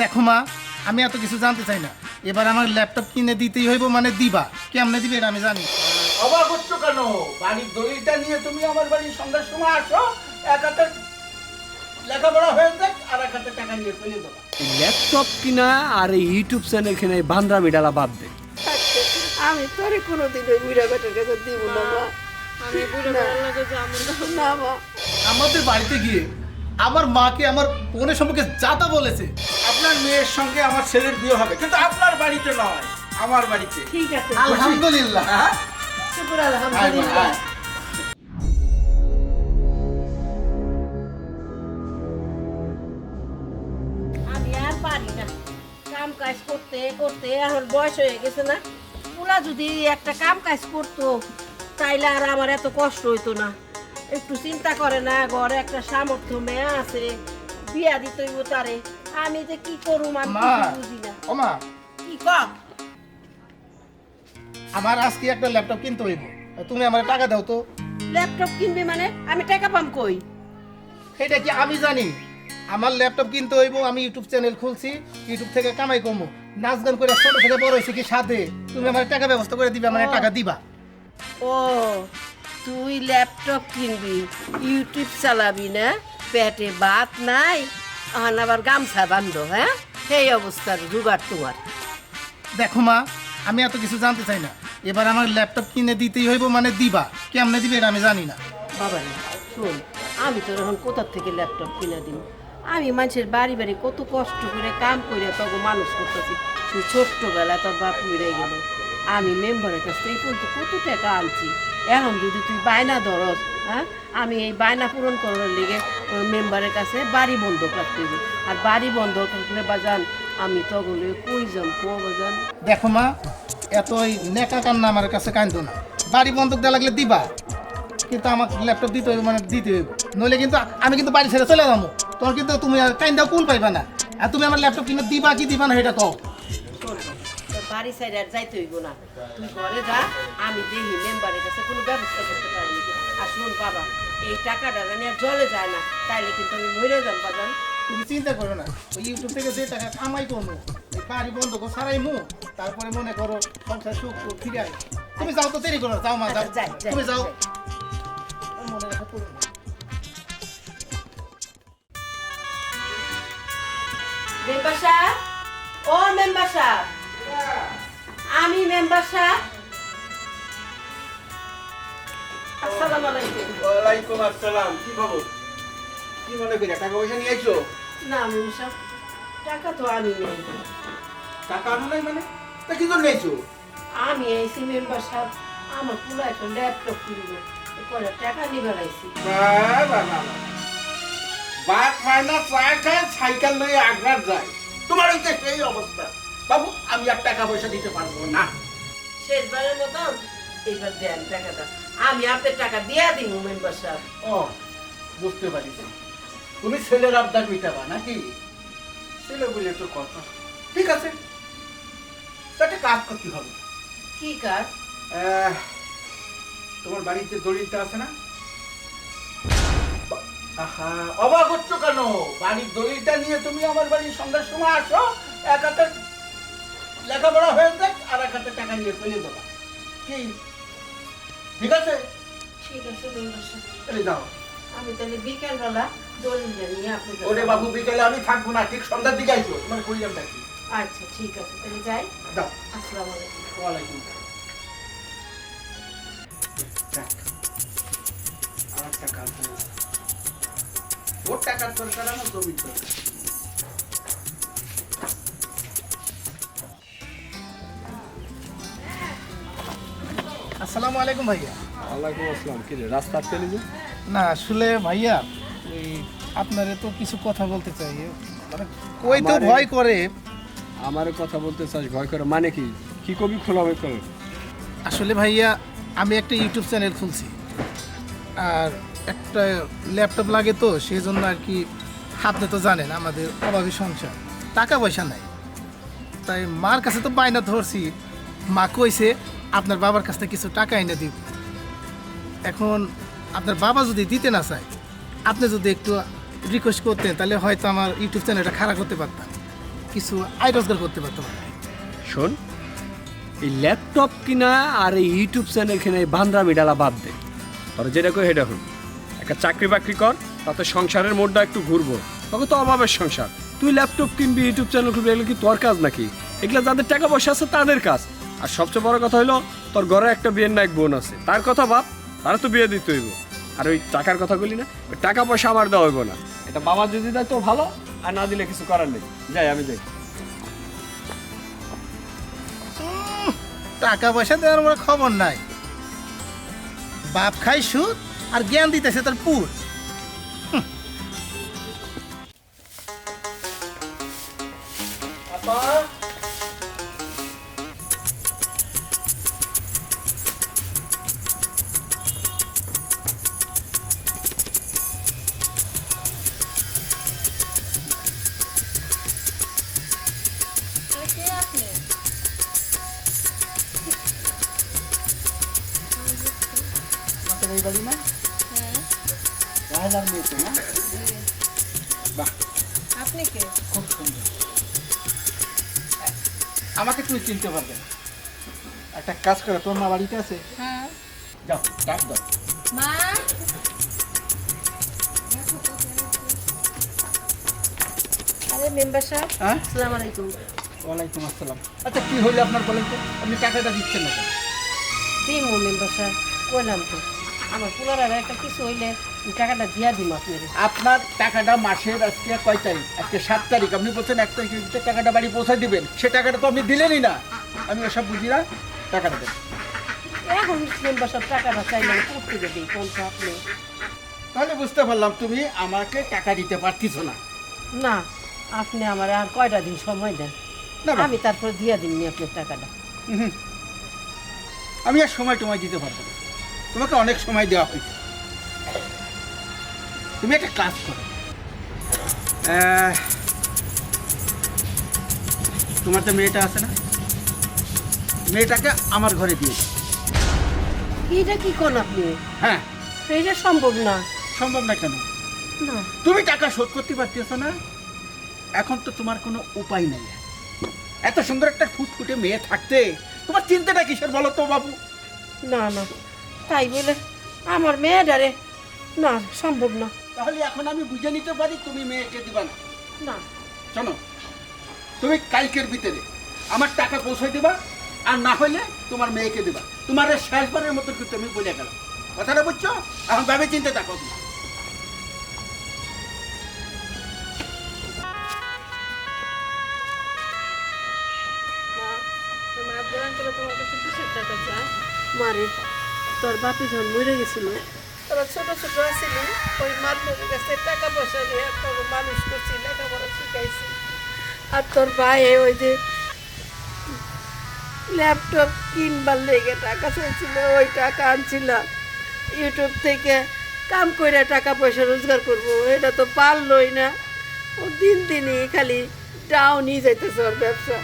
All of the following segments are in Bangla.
দেখো মা আমি এত কিছু জানতে চাই না। এবার আমার ল্যাপটপ কিনে দিতেই হইব মানে দিবা। কেমনে দিবে এটা আমি জানি। অবাক হচ্ছ কেন? বাড়ির দলিলটা নিয়ে তুমি আমার বাড়ির সন্ধ্যার সময় আসো এক হাতে লেখাপড়া হয়ে যাক আর এক হাতে টাকা নিয়ে ফেলে দেবো। ল্যাপটপ কিনা আর এই ইউটিউব চ্যানেল কিনা এই বান্দ্রা মিডালা বাদ দে। আমি তোরে কোনোদিন ওই বুড়া বেটার কাছে দিব না মা। আমি বুড়ো বেড়ার লাগে যাব না। না মা। আমাদের বাড়িতে গিয়ে আমার মাকে আমার বোনের সম্পর্কে যাতা বলেছে আপনার মেয়ের সঙ্গে আমার ছেলের বিয়ে হবে কিন্তু আপনার বাড়িতে নয় আমার বাড়িতে। ঠিক আছে। আলহামদুলিল্লাহ। হ্যাঁ? শুকুর আলহামদুলিল্লাহ। আমি আর পারি না। কাম কাজ করতে করতে আমার বয়স হয়ে গেছে না। পুরা যদি একটা কাম কাজ করতো তাইলে আর আমার এত কষ্ট হইতো না। একটু চিন্তা করে না ঘরে একটা সামর্থ্য মেয়ে আছে বিয়া দিতে হইব তারে। আমি যে কি করুম আমি বুঝি না। ও মা কি কম আমার আজকে একটা ল্যাপটপ কিনতে হইব। তুমি আমার টাকা দাও তো। ল্যাপটপ কিনবি মানে? আমি টাকা পাম কই? সেটা কি আমি জানি। আমার ল্যাপটপ কিনতে হইব আমি ইউটিউব চ্যানেল খুলছি ইউটিউব থেকে কামাই কমো নাচ গান করে ছোট থেকে বড় হয়েছে কি সাথে তুমি আমার টাকা ব্যবস্থা করে দিবে আমার টাকা দিবা। ও তুই ল্যাপটপ কিনবি ইউটিউব চালাবি না পেটে ভাত নাই এখন আবার গামছা বান্ধ হ্যাঁ? সেই অবস্থার জুগার তোমার। দেখো মা আমি এত কিছু জানতে চাই না। এবার আমার ল্যাপটপ কিনে দিতেই হইব মানে দিবা। কেমনে দিবে এটা আমি জানি না। বাবা রে শোন আমি তো এখন কোথার থেকে ল্যাপটপ কিনে দিব আমি মানুষের বাড়ি বাড়ি কত কষ্ট করে কাম করে তখন মানুষ করতেছি। তুই ছোট্টবেলায় তোর বাপ মরে গেল। আমি মেম্বারের কাছ থেকে পর্যন্ত কত টাকা আনছি? এখন যদি তুই বায়না ধরস হ্যাঁ? আমি এই বায়না পূরণ করার লিগে মেম্বারের কাছে বাড়ি বন্ধক রাখতে হবে আর বাড়ি বন্ধক রাখলে বাজান আমি তগলে কই যাম কো বাজান দেখো মা, এত ওই নেকা কান্না আমার কাছে কান্দো না। বাড়ি বন্ধক দেওয়া লাগলে দিবা। কিন্তু আমার ল্যাপটপ দিতে হইব মানে দিতে হইব। নইলে কিন্তু আমি কিন্তু বাড়ি ছেড়ে চলে যাব। তোমার কিন্তু তুমি কাইন্দা কুল পাইবা না। আর তুমি আমার ল্যাপটপ কিনে দিবা কি দিবা না সেটা কও। তোর বাড়ি সাইড আর যাইতে হইব না। তুই ঘরে যা আমি দেখি মেম্বারের কাছে কোনো ব্যবস্থা করতে পারি নাকি। আর শোন বাবা এই টাকাটা জানি আর জলে যায় না তাইলে কিন্তু আমি মরে যাম বাজান। তুমি চিন্তা করো না ওই ইউটিউব থেকে যে টাকা কামাই করব বাড়ি বন্ধ করে সারাই মু তারপরে মনে করো সংসার সুখ ফিরে আসে তুমি যাও তো দেরি করো যাও মা যাও। আচ্ছা, তুমি যাও। মনে রাখা। মেম্বার সাহেব? ও মেম্বার সাহেব। আমি মেম্বার সাহেব। আসসালামু আলাইকুম। ওয়ালাইকুম আসসালাম কি খবর? কি মনে করি টাকা পয়সা নিয়ে আইছো? না মেম্বার সাহেব টাকা তো আমি নেই। টাকা আনো নাই মানে? তা কি জন্য আইছো? আমি মেম্বার সাহেব আমার পুরো একটা ল্যাপটপ কিনবো। টাকা নিবে লাইছি। বাপ চা খায় সাইকেল লয়ে আগ্রার যায়। তোমার ওই সেই অবস্থা। বাবু আমি আর টাকা পয়সা দিতে পারব না। শেষবারের মতন এইবার দেন টাকাটা। আমি আপনার টাকা দিয়া দিব মেম্বার সাহেব। ও বুঝতে পারিছি তুমি ছেলের আবদার মিটাবা নাকি? ছেলে বলে তো কথা। ঠিক আছে। একটা কাজ করতে হবে? কি কাজ তোমার বাড়িতে দলিলটা আছে না? আহা অবাক হচ্ছ কেন? বাড়ির দলিলটা নিয়ে তুমি আমার বাড়ির সন্ধ্যার সময় আসো? এক হাতে লেখাপড়া হয়ে যাক আর এক হাতে টাকা নিয়ে ফেলে দেবা। কি? ঠিক আছে? ঠিক আছে তাহলে যাও আমি তাহলে বিকেলবেলা দলিলটা নিয়ে আপনাদের ওরে বাবু বিকেলে আমি থাকব না ঠিক সন্ধ্যার দিকে আইসো তোমার কইলাম নাকি আচ্ছা ঠিক আছে তাহলে যাই। যাও আসসালামু আলাইকুম। ওয়ালাইকুম। আর একটা কাজ ওর টাকার দরকার আমার জমির দরকার। আসসালামু আলাইকুম ভাইয়া। ওয়ালাইকুম আসসালাম কি রে রাস্তা আটকে যে না আসলে ভাইয়া ওই আপনারে তো কিছু কথা বলতে চাই। মানে কই তো ভয় করে। আমারে কথা বলতে চাস ভয় করে মানে কি? কি কবি খোলা ভয় করে? আসলে ভাইয়া আমি একটা ইউটিউব চ্যানেল খুলছি। আর একটা ল্যাপটপ লাগে তো সেই জন্য আর কি আপনি তো জানেন আমাদের অভাবী সংসার। টাকা পয়সা নাই। তাই মার কাছে তো বায়না ধরছি। মা কইছে আপনার বাবার কাছ থেকে কিছু টাকা এনে দিব। এখন আপনার বাবা যদি দিতে না চায়, আপনি যদি একটু রিকোয়েস্ট করতেন, তাহলে হয়তো আমার ইউটিউব চ্যানেলটা খারাপ করতে পারতাম। কিছু আয় রোজগার করতে পারতাম। শোন, এই ল্যাপটপ কিনা আর এই ইউটিউব চ্যানেল কিনা এই বান্দ্রামি ডালা বাদ দে। তোর যেটা কই সেটা হল একটা চাকরি বাকরি কর, তাতে সংসারের মোড়টা একটু ঘুরবো। তখন তো অভাবের সংসার। তুই ল্যাপটপ কিনবি, ইউটিউব চ্যানেল খুলবি, এগুলো কি তোর কাজ নাকি? এগুলো যাদের টাকা পয়সা আছে তাদের কাজ। আর সবচেয়ে বড় কথা হলো, তোর ঘরে একটা বিয়ের নায়ক বোন আছে। তার কথা ভাব, তারা তো বিয়ে দিতে হইব। আর ওই টাকার কথা বলি না টাকা পয়সা আমার দেওয়া হইব না। এটা বাবা যদি দেয় তো ভালো, আর না দিলে কিছু করার নেই। যাই, আমি যাই। টাকা পয়সা দেওয়ার খবর নাই। বাপ খাই সুদ আর জ্ঞান দিতেছে তার পুর আমাকে তুই চিনতে পারবে। না একটা কাজ করে তোর মা বাড়িতে আছে? হ্যাঁ। যাও ডাক দাও। মা। আরে মেম্বার সাহেব হ্যাঁ? আসসালামু আলাইকুম। ওয়ালাইকুম আসসালাম। আচ্ছা কি হইল আপনার বলেন তো আপনি টাকাটা দিচ্ছেন না কেন? দিমু মেম্বার সাহেব কইলাম তো আমার পোলার একটা কিছু হইলে টাকাটা দিয়া দিম আপনার। আপনার টাকাটা মাসের আজকে কয় তারিখ? আজকে সাত তারিখ। আপনি বলছেন এক তারিখের ভিতরে টাকাটা বাড়ি পৌঁছে দিবেন সে টাকাটা তো আপনি দিলেনই না। আমি ওসব বুঝি না। টাকাটা দেন। এখন মেম্বার সাহেব টাকাটা চাইলাম করতে দেবে কোন তো আপনি। তাহলে বুঝতে পারলাম তুমি আমাকে টাকা দিতে পারতিস না। না আপনি আমার আর কয়টা দিন সময় দেন? না আমি তারপর দিয়া দিমনি আপনার টাকাটা। আমি আর সময় তোমায় দিতে পারব না। তোমাকে অনেক সময় দেওয়া হয়েছে। তুমি একটা কাজ করো। তোমার তো মেয়েটা আছে না? মেয়েটাকে আমার ঘরে দিয়ে। এইটা কি কোন আপনি? হ্যাঁ। এইটা সম্ভব না। সম্ভব না কেন? না। তুমি টাকা শোধ করতে পারতেছ না। এখন তো তোমার কোনো উপায় নেই। এত সুন্দর একটা ফুটফুটে মেয়ে থাকতে তোমার চিন্তাটা কিসের বলো তো বাবু? না না। তাই বলে আমার মেয়েটারে না সম্ভব না তাহলে এখন আমি বুঝে নিতে পারি তুমি মেয়েকে দিবা না না শোনো তুমি কালকের ভিতরে আমার টাকা পৌঁছে দিবা আর না হলে তোমার মেয়েকে দিবা তোমার শেষবারের মতো কিন্তু আমি বলে গেলাম কথাটা বুঝছ এখন ভাবে চিন্তে থাকো মারে তোর বাপি যখন মরে গেছিল, তোরা ছোট ছোট আসিলি ওই মাতলের কাছে টাকা পয়সা তোর মানুষ করছি, লেখাপড়া শিখাইছি। আর তোর ভাইয়ে ওই যে ল্যাপটপ কিনবার লেগে টাকা চাইছিল, ওই টাকা আনছিলাম ইউটিউব থেকে কাম করে টাকা পয়সা রোজগার করব, এটা তো পারলই না। ও দিন দিনই খালি ডাউনই যাইতেছে ওর ব্যবসা।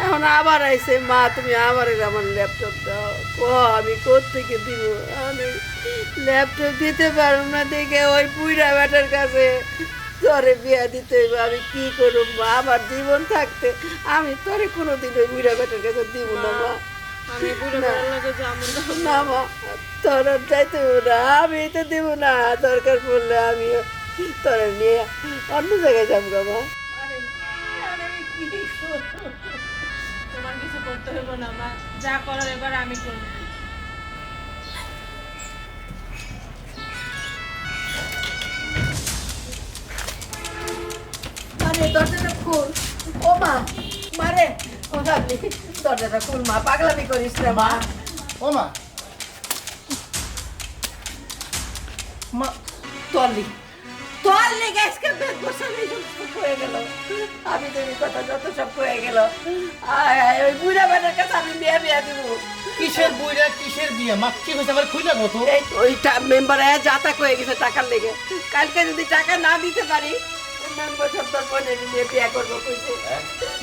এখন আবার আইসে মা তুমি আবার আমার ল্যাপটপ দাও। ক আমি থেকে দিব? আমি ল্যাপটপ দিতে পারব না দেখে ওই পুইরা ব্যাটার কাছে তোরে বিয়া দিতে হইব। আমি কি করব মা? আমার জীবন থাকতে আমি তোরে কোনোদিন ওই বুড়া ব্যাটার কাছে দিব না মা। আমি না মা তোর চাইতে না। আমি তো দেব না দরকার পড়লে আমি তোরে নিয়ে অন্য জায়গায় যাব মা। তোমার কিছু করতে হইব না মা। যা করার এবার আমি করব। দরজাটা খুল। ও মা মারে ও ভাবলি দরজাটা খুল মা। পাগলামি করিস না মা। ও মা। মা তলি তলি গ্যাসকে বেদ বসানি সব হয়ে গেল আমি তো এই কথা যত সব হয়ে গেল আয় আয় ওই বুড়া বেটার কাছে আমি বিয়া বিয়া দিব। কিসের বইরা কিসের বিয়ে? মা কি হয়েছে আমার খুঁজে কত? এই ওইটা মেম্বার যাতা হয়ে গেছে টাকার লেগে। কালকে যদি টাকা না দিতে পারি মেম্বার সব তোর বোনের নিয়ে বিয়া করব কইছে।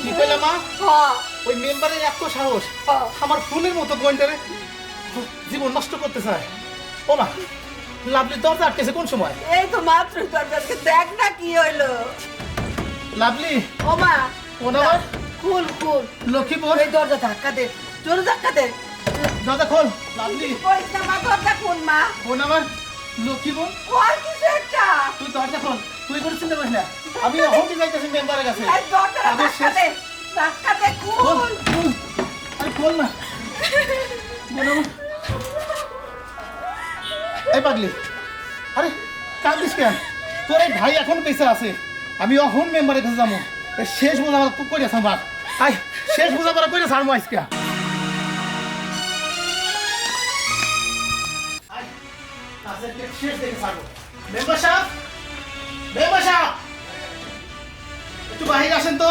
কি কইলা মা? হ্যাঁ ওই মেম্বারের এত সাহস হ্যাঁ আমার ফুলের মতো গোয়েন্টারে জীবন নষ্ট করতে চায়। ও মা লাভলি দরজা আটকেছে কোন সময়? এই তো মাত্র দরজাকে দেখ না কি হইল। লাভলি ও মা আমার খুল খুল। লক্ষ্মীপুর? এই দরজা ধাক্কা দে জোরে ধাক্কা দে। দাদা খোল লাভলি। করিস না মা দরজা খুল মা। আমার লক্ষ্মীপুর? কর কিছু একটা তুই দরজা খোল তুই করে চিন্তা করিস না। আমি হোমটি যাইতেছি মেম্বারের কাছে। এই দরজা ধাক্কা দে ধাক্কা দে খোল খুল। আরে খোল না। এই পাগলি? আরে কান্দিস কেন? তোর এই ভাই এখন বেঁচে আছে। আমি অহন মেম্বারের কাছে যাব। শেষ বোঝা আমার খুব করে আমার আই শেষ বোঝা করা করে ছাড়বো। আজকে আজকে একটু বাহির আসেন তো।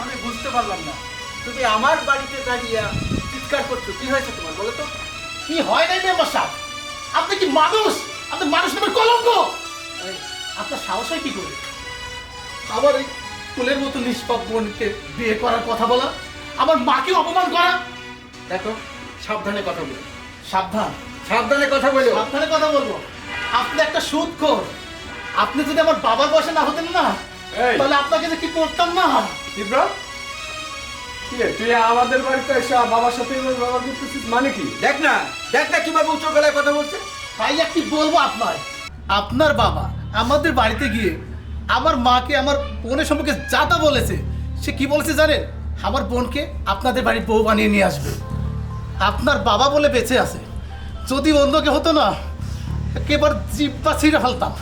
আমি বুঝতে পারলাম না। তুমি আমার বাড়িতে দাঁড়িয়ে চিৎকার করছ? কি হয়েছে তোমার বলো তো। কি হয় নাই মেম্বার সাহেব আপনি কি মানুষ? আপনি মানুষ কলঙ্ক? আপনার সাহস হয় কি করে? আবার এই কুলের মতো নিষ্পাপ বোনকে বিয়ে করার কথা বলা আমার মাকে অপমান করা। দেখো সাবধানে কথা বলো। সাবধান? সাবধানে কথা বলো। সাবধানে কথা বলব। আপনি একটা সুদ আপনি যদি আমার বাবার বসে না হতেন না তাহলে আপনাকে যে কি করতাম না? ইব্রাহিম তুই আমাদের বাড়িতে এসে বাবার সাথে করতেছিস? মানে কি? দেখ না দেখ না কীভাবে উচ্চ গলায় কথা বলছে। ভাইয়া কি বলব আপনার? আপনার বাবা আমাদের বাড়িতে গিয়ে আমার মাকে আমার বোনের সম্পর্কে যা তা বলেছে সে কি বলেছে জানেন? আমার বোনকে আপনাদের বাড়ির বউ বানিয়ে নিয়ে আসবে। আপনার বাবা বলে বেঁচে আছে। যদি অন্যকে হতো না একেবারে জিব্বা ছিঁড়ে ফেলতাম।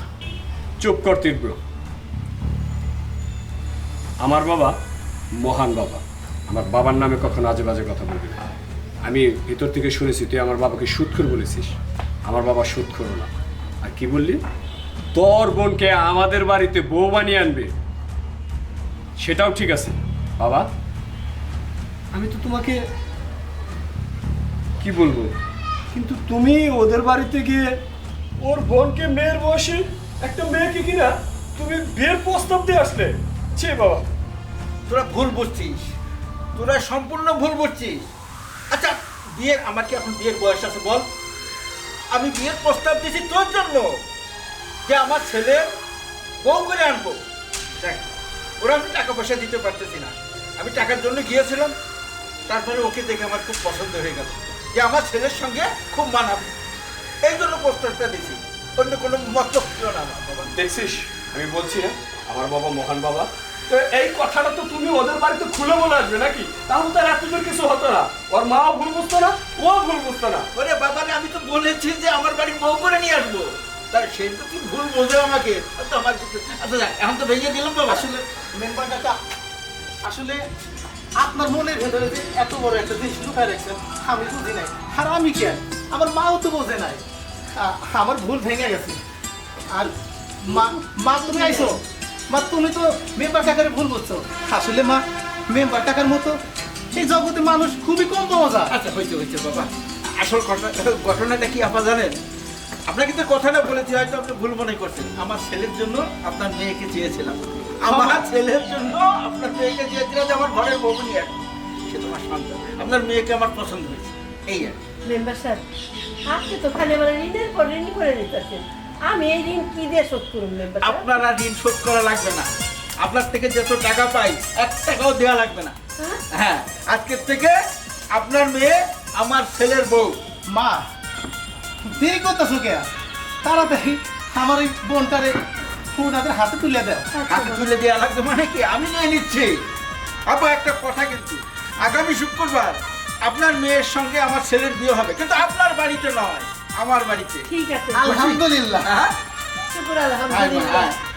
চুপ কর তীব্র। আমার বাবা মহান বাবা। আমার বাবার নামে কখনো আজে বাজে কথা বলবি না। আমি ভিতর থেকে শুনেছি তুই আমার বাবাকে সুৎখর বলেছিস। আমার বাবা সুৎখর না। আর কি বললি? তোর বোনকে আমাদের বাড়িতে বউ বানিয়ে আনবে। সেটাও ঠিক আছে। বাবা? আমি তো তোমাকে কি বলব? কিন্তু তুমি ওদের বাড়িতে গিয়ে ওর বোনকে মেয়ের বয়সে একটা মেয়েকে কিনা তুমি বিয়ের প্রস্তাব দিয়ে আসলে। ছে বাবা। তোরা ভুল বুঝছিস। তোরা সম্পূর্ণ ভুল বুঝছিস। আচ্ছা বিয়ের, আমার কি এখন বিয়ের বয়স আছে বল? আমি বিয়ের প্রস্তাব দিয়েছি তোর জন্য যে আমার ছেলে বউ করে আনব। দেখ, ওরা আমি টাকা পয়সা দিতে পারতেছি না। আমি টাকার জন্য গিয়েছিলাম, তারপরে ওকে দেখে আমার খুব পছন্দ হয়ে গেল যে আমার ছেলের সঙ্গে খুব মানাবে। এই জন্য প্রস্তাবটা দিছি অন্য কোনো মতলব ছিল না আমার বাবা দেখছিস, আমি বলছি না, আমার বাবা মহান বাবা। তো এই কথাটা তো তুমি ওদের বাড়িতে খুলে বলে আসবে নাকি? তাহলে তার এত দূর কিছু হতো না। ওর মাও ভুল বুঝতো না ও ভুল বুঝতো না। ওরে বাবারে আমি তো বলেছি যে আমার বাড়ি বউ করে নিয়ে আসব। তার সেই তো তুই ভুল বোঝে আমাকে? আমার আচ্ছা এখন তো ভেঙে দিলাম বাবা। আসলে মেম্বার কাকা আসলে আপনার মনের ভেতরে যে এত বড় একটা জিনিস লুকায় রাখছেন আমি বুঝি নাই। আর আমি কেন আমার মাও তো বোঝে নাই। আমার ভুল ভেঙে গেছে। আর মা মা তুমি আইছো মা তুমি তো মেম্বার কাকারে ভুল বুঝছ। আসলে মা মেম্বার টাকার মতো এই জগতে মানুষ খুবই কম পাওয়া যায়। আচ্ছা হয়েছে হয়েছে বাবা। আসল ঘটনা- ঘটনাটা কি আপা জানেন? আপনাকে তো কথাটা বলেছি হয়তো আপনি ভুল মনে করছেন। আমার ছেলের জন্য আপনার মেয়েকে চেয়েছিলাম। আমার ছেলের জন্য আপনার মেয়েকে চেয়েছিলাম যে আমার ঘরের বউ নিয়ে সে তোমার সন্তান। আপনার মেয়েকে আমার পছন্দ হয়েছে। এই আর কি। মেম্বার স্যার আপনি তো খালি আমার ঋণের পর ঋণ করে নিতেছেন আমি এই ঋণ কি দিয়ে শোধ করুন আপনার আর ঋণ শোধ করা লাগবে না। আপনার থেকে যত টাকা পাই এক টাকাও দেওয়া লাগবে না। হ্যাঁ? হ্যাঁ আজকের থেকে আপনার মেয়ে আমার ছেলের বউ। মা দেরি করতেছো কে তাড়াতাড়ি আমার ওই বোনটারে ওনাদের হাতে তুলে দেয় হাতে তুলে দেওয়া লাগবে মানে কি? আমি নিয়ে নিচ্ছি। আপা একটা কথা কিন্তু। আগামী শুক্রবার আপনার মেয়ের সঙ্গে আমার ছেলের বিয়ে হবে কিন্তু আপনার বাড়িতে নয়। আমার বাড়িতে। ঠিক আছে। আলহামদুলিল্লাহ। হ্যাঁ। শুকুর আলহামদুলিল্লাহ।